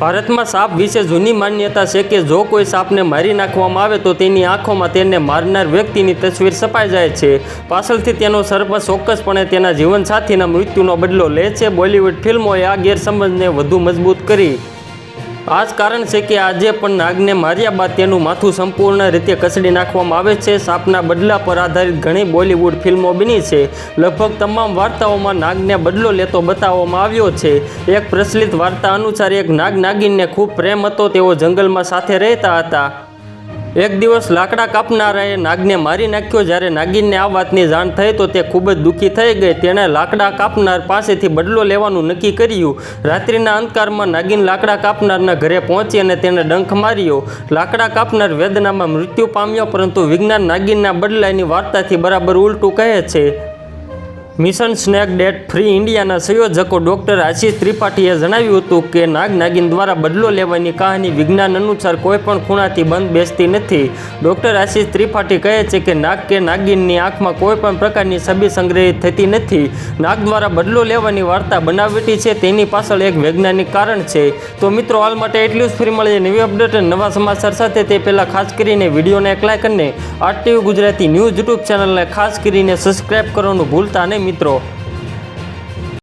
ભારતમાં સાપ વિશે જૂની માન્યતા છે કે જો કોઈ સાપને મારી નાખવામાં આવે તો તેની આંખોમાં તેને મારનાર વ્યક્તિની તસવીર છપાઈ જાય છે. પાછળથી તેનો સર્પ ચોક્કસપણે તેના જીવનસાથીના મૃત્યુનો બદલો લે છે. બોલિવૂડ ફિલ્મોએ આ ગેરસમજને વધુ મજબૂત કરી. આ જ કારણ છે કે આજે પણ નાગને માર્યા બાદ તેનું માથું સંપૂર્ણ રીતે કચડી નાખવામાં આવે છે. સાપના બદલા પર આધારિત ઘણી બોલિવૂડ ફિલ્મો બની છે. લગભગ તમામ વાર્તાઓમાં નાગને બદલો લેતો બતાવવામાં આવ્યો છે. એક પ્રચલિત વાર્તા અનુસાર એક નાગ નાગિનને ખૂબ પ્રેમ હતો. તેઓ જંગલમાં સાથે રહેતા હતા. એક દિવસ લાકડા કાપનારાએ નાગને મારી નાખ્યો. જ્યારે નાગિનને આ વાતની જાણ થઈ તો તે ખૂબ જ દુઃખી થઈ ગઈ. તેણે લાકડા કાપનાર પાસેથી બદલો લેવાનું નક્કી કર્યું. રાત્રિના અંધકારમાં નાગિન લાકડા કાપનારના ઘરે પહોંચી અને તેને ડંખ માર્યો. લાકડા કાપનાર વેદનામાં મૃત્યુ પામ્યો, પરંતુ વિજ્ઞાન નાગિનના બદલાની વાર્તાથી બરાબર ઉલટું કહે છે. મિશન સ્નેક ડેટ ફ્રી ઇન્ડિયાના સંયોજકો ડૉક્ટર આશીષ ત્રિપાઠીએ જણાવ્યું હતું કે નાગ નાગિન દ્વારા બદલો લેવાની કહાની વિજ્ઞાન અનુસાર કોઈ પણ ખૂણાથી બંધ બેસતી નથી. ડૉક્ટર આશીષ ત્રિપાઠી કહે છે કે નાગ કે નાગિનની આંખમાં કોઈ પણ પ્રકારની છબી સંગ્રહિત થતી નથી. નાગ દ્વારા બદલો લેવાની વાર્તા બનાવટી છે તેની પાછળ એક વૈજ્ઞાનિક કારણ છે. તો મિત્રો, હાલ માટે એટલું જ. ફ્રી મળીએ નવી અપડેટ અને નવા સમાચાર સાથે. તે પહેલાં ખાસ કરીને વિડીયોને એક લાઇક અને આરટીવી ગુજરાતી ન્યૂઝ યુટ્યુબ ચેનલને ખાસ કરીને સબસ્ક્રાઈબ કરવાનું ભૂલતા નહીં. મિત્રો